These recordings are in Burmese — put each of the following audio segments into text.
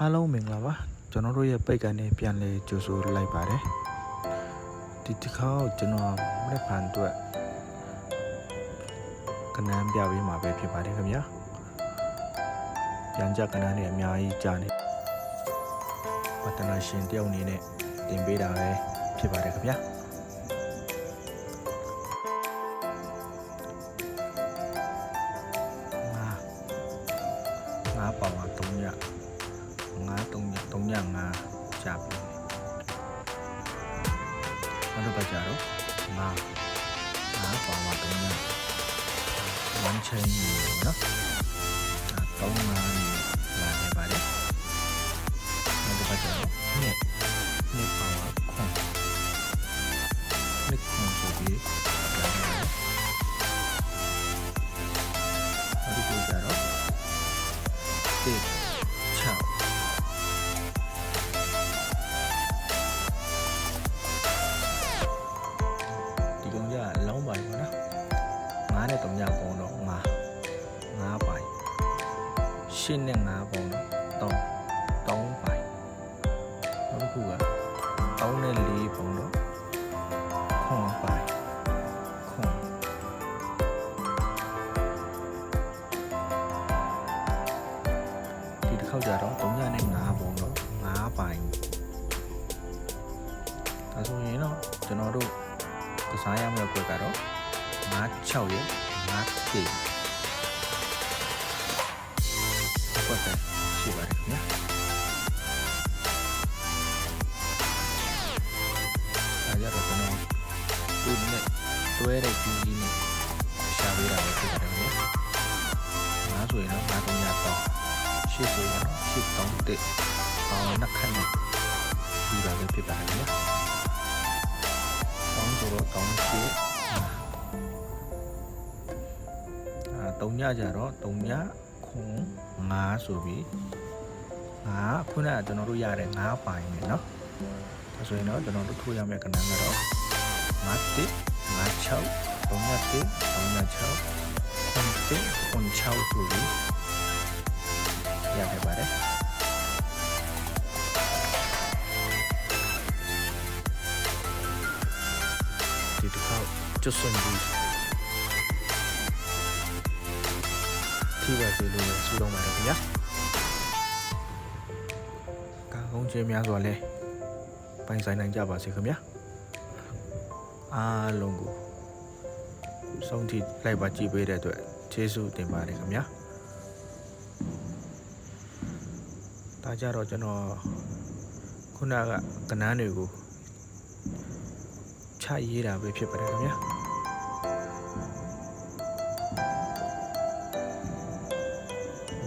အားလုံးမင်္ဂလာပါကျွန်တော်တို့ရဲ့ပိတ်ကနေပြန်လဲကြိုဆိုလိုက်ပါတယ်ဒီတစ်ခါကျွန်တော်မနေ့ဖန်အတွက်ကနန်းပြပေးမှာပဲဖြစ်ပါတယ်ခင်ဗျာပြန်ကြကနန်းတွေအများကြီးကြာနေဝတ္တနာရှင်တယောက်အနေနဲ့တင်ပေးတာပဲဖြစ်ပါတယ်ခင်ဗျာငါငါပါမှာ3ရက် ငါ3ည3ညငါကြာပြီနောက်တစ်ပတ်ကြာတော့ငါငါပေါင်းမှာ3ညဝမ်းချင်းနေနော်အဲ3ငါနေလာနေပါတယ်နောက်တစ်ပတ်ကြာတော့နှစ်နှစ်ပေါ ရှင်းနဲ့ငါးပုံတော့တောင်းတောင်းပိုင်နောက်တစ်ခုကတောင်းနဲ့လေးပုံတော့ခွန်ပိုင်ခွန်ဒီတစ်ခေါက်ကြတော့တုံညနဲ့ငါးပုံတော့ငါးပိုင်ဒါဆိုရင်တော့ကျွန်တော်တို့ကစားရမယ့်ကွက်ကတော့96ရဲ့9တေကွ တွဲတဲ့ကြီးကြီးနဲ့ရှာပေးတာပဲဖြစ်ပါတယ်ခင်ဗျာငါဆိုရင်တော့ငါတော့ညတော့ရှစ်ဆိုရင်တော့ရှစ်တောင်းတဲ့အော်နှစ်ခက်နဲ့ဒီတာပဲဖြစ်ပါတယ်ခင်ဗျာ တောင်းဆိုတော့တောင်းရှိအာတုံညကြတော့တုံညခွန်9ဆိုပြီး9ခုနကကျွန်တော်တို့ရတဲ့9ပိုင်းနေเนาะဒါဆိုရင်တော့ကျွန်တော်တို့ထိုးရမယ့်ကဏ္ဍကတော့9 1 9 6 3 1 3 6ခွန်1ခွန်6ဆိုပြီးရခဲ့ပါတယ်ဒီတစ်ခါကျွတ်စွန်ပြီးထိပါစေလို့ဆုတောင်းပါတယ်ခင်ဗျာကာကုန်း အားလုံးကိုဆုံးထိလိုက်ပါကြည့်ပေးတဲ့အတွက်ကျေးဇူးတင်ပါတယ်ခင်ဗျာဒါကြတော့ကျွန်တော်ခုနကကနန်းတွေကိုချရေးတာပဲဖြစ်ပါတယ်ခင်ဗျာ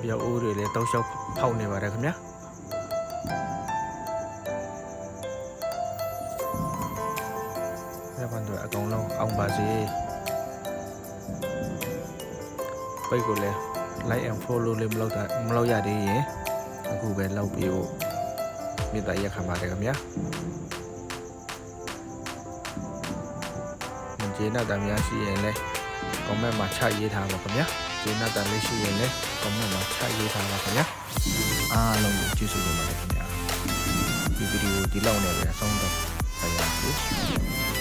ပြောအိုးတွေလည်းတောက်လျှောက်ဖောက်နေပါတယ်ခင်ဗျာ အကောင်လုံးအောင်ပါစေပိတ်ကိုလည်း like and follow လေးမလုပ်တာမလုပ်ရသေးရင်အခုပဲလုပ်ပြီးဖို့မေတ္တာရက်ခံပါတယ်ခင်ဗျာကျေနပ်တာများရှိရင်လည်း comment မှာချရေးထားပါခင်ဗျာကျေနပ်တာလေးရှိရင်လည်း comment မှာချရေးထားပါခင်ဗျာအားလုံးကိုကျေးဇူးတင်ပါတယ်ခင်ဗျာဒီဗီဒီယိုဒီလောက်နဲ့ပဲအဆုံးသတ်ပါရစေ